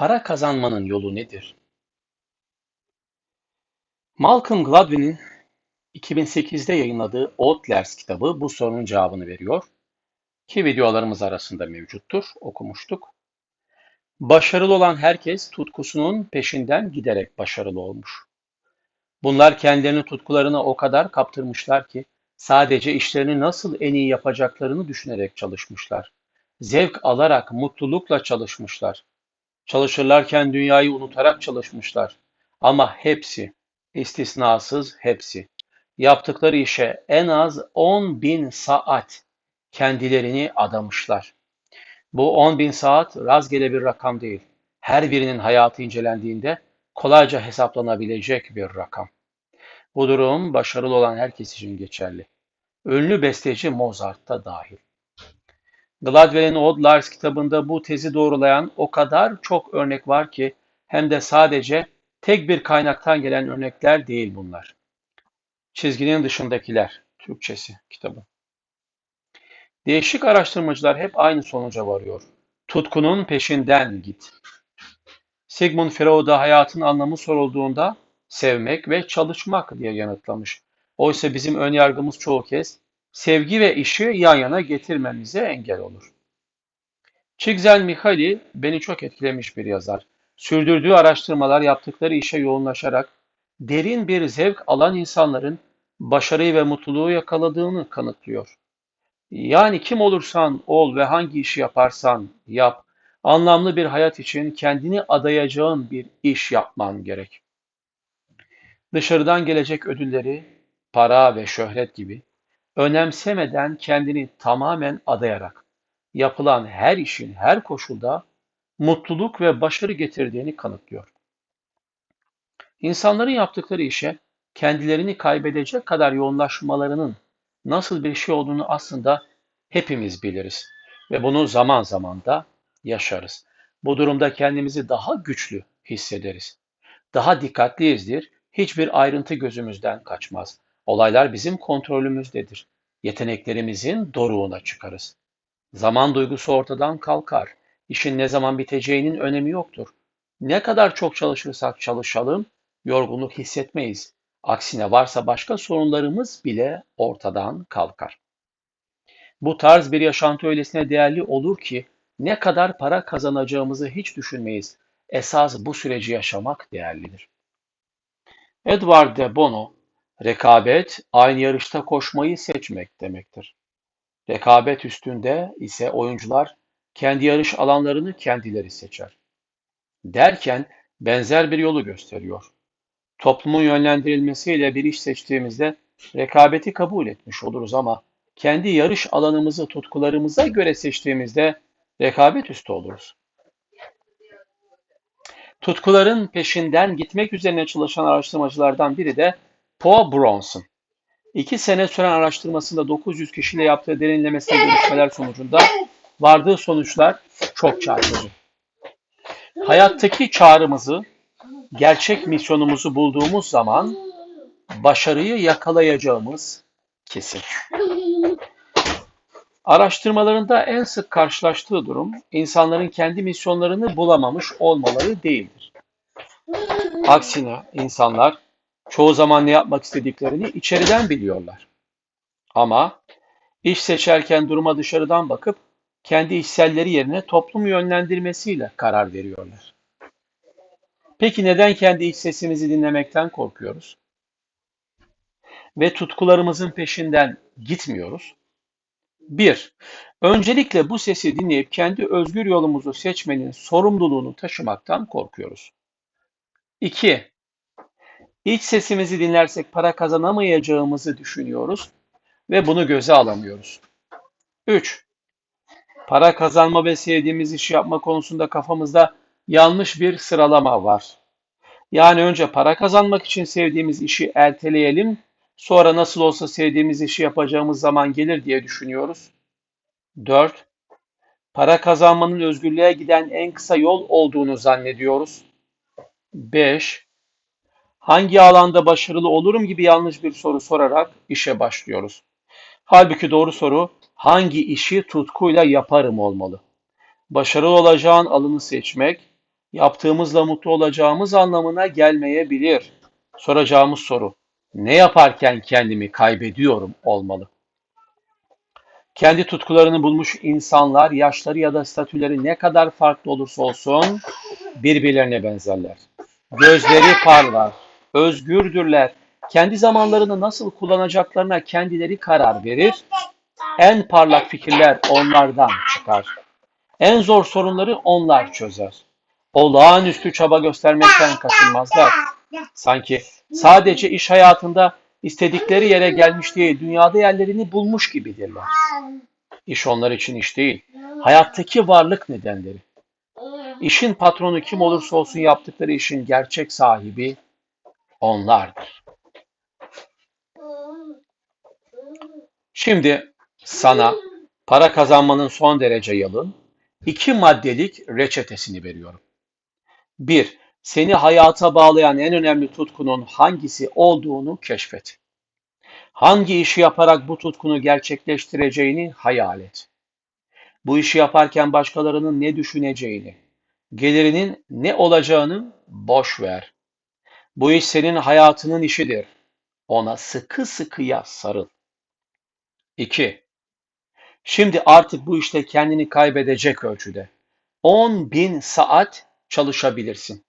Para kazanmanın yolu nedir? Malcolm Gladwell'in 2008'de yayınladığı Outlast kitabı bu sorunun cevabını veriyor ki videolarımız arasında mevcuttur, okumuştuk. Başarılı olan herkes tutkusunun peşinden giderek başarılı olmuş. Bunlar kendilerini tutkularına o kadar kaptırmışlar ki sadece işlerini nasıl en iyi yapacaklarını düşünerek çalışmışlar. Zevk alarak, mutlulukla çalışmışlar. Çalışırlarken dünyayı unutarak çalışmışlar. Ama hepsi, istisnasız hepsi, yaptıkları işe en az 10 bin saat kendilerini adamışlar. Bu 10 bin saat rastgele bir rakam değil. Her birinin hayatı incelendiğinde kolayca hesaplanabilecek bir rakam. Bu durum başarılı olan herkes için geçerli. Ünlü besteci Mozart da dahil. Gladwell'in Old Liars kitabında bu tezi doğrulayan o kadar çok örnek var ki hem de sadece tek bir kaynaktan gelen örnekler değil bunlar. Çizginin dışındakiler, Türkçesi kitabı. Değişik araştırmacılar hep aynı sonuca varıyor. Tutkunun peşinden git. Sigmund Freud'a hayatın anlamı sorulduğunda sevmek ve çalışmak diye yanıtlamış. Oysa bizim ön yargımız çoğu kez sevgi ve işi yan yana getirmemize engel olur. Csikszentmihalyi beni çok etkilemiş bir yazar. Sürdürdüğü araştırmalar yaptıkları işe yoğunlaşarak derin bir zevk alan insanların başarıyı ve mutluluğu yakaladığını kanıtlıyor. Yani kim olursan ol ve hangi işi yaparsan yap, anlamlı bir hayat için kendini adayacağın bir iş yapman gerek. Dışarıdan gelecek ödülleri, para ve şöhret gibi önemsemeden kendini tamamen adayarak yapılan her işin her koşulda mutluluk ve başarı getirdiğini kanıtlıyor. İnsanların yaptıkları işe kendilerini kaybedecek kadar yoğunlaşmalarının nasıl bir şey olduğunu aslında hepimiz biliriz ve bunu zaman zaman da yaşarız. Bu durumda kendimizi daha güçlü hissederiz. Daha dikkatliyizdir, hiçbir ayrıntı gözümüzden kaçmaz. Olaylar bizim kontrolümüzdedir. Yeteneklerimizin doruğuna çıkarız. Zaman duygusu ortadan kalkar. İşin ne zaman biteceğinin önemi yoktur. Ne kadar çok çalışırsak çalışalım, yorgunluk hissetmeyiz. Aksine varsa başka sorunlarımız bile ortadan kalkar. Bu tarz bir yaşantı öylesine değerli olur ki ne kadar para kazanacağımızı hiç düşünmeyiz. Esas bu süreci yaşamak değerlidir. Edward de Bono, rekabet aynı yarışta koşmayı seçmek demektir. Rekabet üstünde ise oyuncular kendi yarış alanlarını kendileri seçer. Derken benzer bir yolu gösteriyor. Toplumun yönlendirilmesiyle bir iş seçtiğimizde rekabeti kabul etmiş oluruz ama kendi yarış alanımızı tutkularımıza göre seçtiğimizde rekabet üstü oluruz. Tutkuların peşinden gitmek üzerine çalışan araştırmacılardan biri de Paul Bronson. İki sene süren araştırmasında 900 kişiyle yaptığı derinlemesine görüşmeler sonucunda vardığı sonuçlar çok çarpıcı. Hayattaki çağrımızı, gerçek misyonumuzu bulduğumuz zaman başarıyı yakalayacağımız kesin. Araştırmalarında en sık karşılaştığı durum insanların kendi misyonlarını bulamamış olmaları değildir. Aksine insanlar çoğu zaman ne yapmak istediklerini içeriden biliyorlar. Ama iş seçerken duruma dışarıdan bakıp kendi içselleri yerine toplum yönlendirmesiyle karar veriyorlar. Peki neden kendi iç sesimizi dinlemekten korkuyoruz? Ve tutkularımızın peşinden gitmiyoruz? 1. Öncelikle bu sesi dinleyip kendi özgür yolumuzu seçmenin sorumluluğunu taşımaktan korkuyoruz. 2. İç sesimizi dinlersek para kazanamayacağımızı düşünüyoruz ve bunu göze alamıyoruz. 3. Para kazanma ve sevdiğimiz işi yapma konusunda kafamızda yanlış bir sıralama var. Yani önce para kazanmak için sevdiğimiz işi erteleyelim, sonra nasıl olsa sevdiğimiz işi yapacağımız zaman gelir diye düşünüyoruz. 4. Para kazanmanın özgürlüğe giden en kısa yol olduğunu zannediyoruz. 5. Hangi alanda başarılı olurum gibi yanlış bir soru sorarak işe başlıyoruz. Halbuki doğru soru hangi işi tutkuyla yaparım olmalı. Başarılı olacağın alanı seçmek, yaptığımızla mutlu olacağımız anlamına gelmeyebilir. Soracağımız soru, ne yaparken kendimi kaybediyorum olmalı. Kendi tutkularını bulmuş insanlar, yaşları ya da statüleri ne kadar farklı olursa olsun birbirlerine benzerler. Gözleri parlar, özgürdürler. Kendi zamanlarını nasıl kullanacaklarına kendileri karar verir. En parlak fikirler onlardan çıkar. En zor sorunları onlar çözer. Olağanüstü çaba göstermekten kaçınmazlar. Sanki sadece iş hayatında istedikleri yere gelmiş değil, dünyada yerlerini bulmuş gibidirler. İş onlar için iş değil, hayattaki varlık nedenleri. İşin patronu kim olursa olsun yaptıkları işin gerçek sahibi onlardır. Şimdi sana para kazanmanın son derece yalın iki maddelik reçetesini veriyorum. 1. Seni hayata bağlayan en önemli tutkunun hangisi olduğunu keşfet. Hangi işi yaparak bu tutkunu gerçekleştireceğini hayal et. Bu işi yaparken başkalarının ne düşüneceğini, gelirinin ne olacağını boş ver. Bu iş senin hayatının işidir. Ona sıkı sıkıya sarıl. 2. Şimdi artık bu işte kendini kaybedecek ölçüde 10 bin saat çalışabilirsin.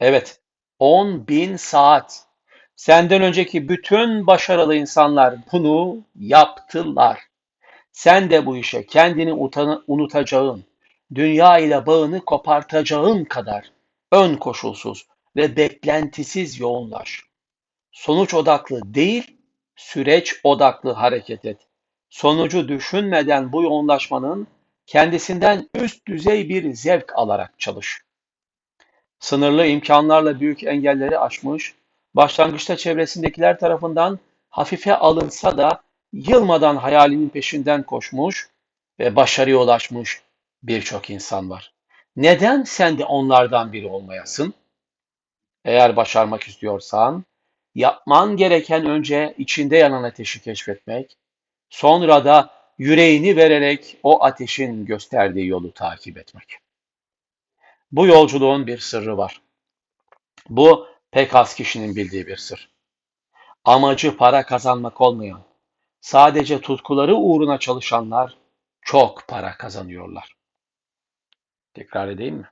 Evet, 10 bin saat. Senden önceki bütün başarılı insanlar bunu yaptılar. Sen de bu işe kendini unutacağın, dünya ile bağını kopartacağın kadar ön koşulsuz ve beklentisiz yoğunlaş. Sonuç odaklı değil, süreç odaklı hareket et. Sonucu düşünmeden bu yoğunlaşmanın kendisinden üst düzey bir zevk alarak çalış. Sınırlı imkanlarla büyük engelleri aşmış, başlangıçta çevresindekiler tarafından hafife alınsa da yılmadan hayalinin peşinden koşmuş ve başarıya ulaşmış birçok insan var. Neden sen de onlardan biri olmayasın? Eğer başarmak istiyorsan, yapman gereken önce içinde yanan ateşi keşfetmek, sonra da yüreğini vererek o ateşin gösterdiği yolu takip etmek. Bu yolculuğun bir sırrı var. Bu pek az kişinin bildiği bir sır. Amacı para kazanmak olmayan, sadece tutkuları uğruna çalışanlar çok para kazanıyorlar. Tekrar edeyim mi?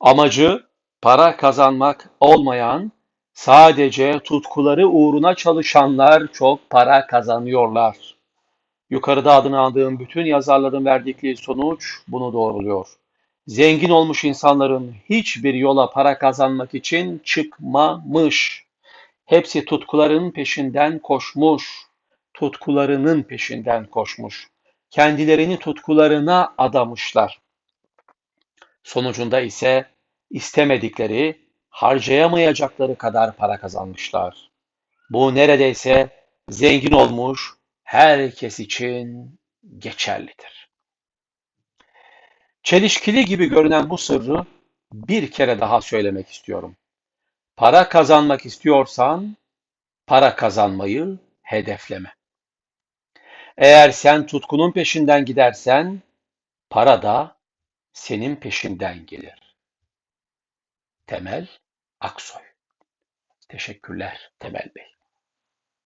Amacı para kazanmak olmayan, sadece tutkuları uğruna çalışanlar çok para kazanıyorlar. Yukarıda adını aldığım bütün yazarların verdikleri sonuç bunu doğruluyor. Zengin olmuş insanların hiçbir yola para kazanmak için çıkmamış. Hepsi tutkuların peşinden koşmuş. Tutkularının peşinden koşmuş. Kendilerini tutkularına adamışlar. Sonucunda ise istemedikleri, harcayamayacakları kadar para kazanmışlar. Bu neredeyse zengin olmuş herkes için geçerlidir. Çelişkili gibi görünen bu sırrı bir kere daha söylemek istiyorum. Para kazanmak istiyorsan para kazanmayı hedefleme. Eğer sen tutkunun peşinden gidersen para da senin peşinden gelir. Temel Aksoy. Teşekkürler Temel Bey.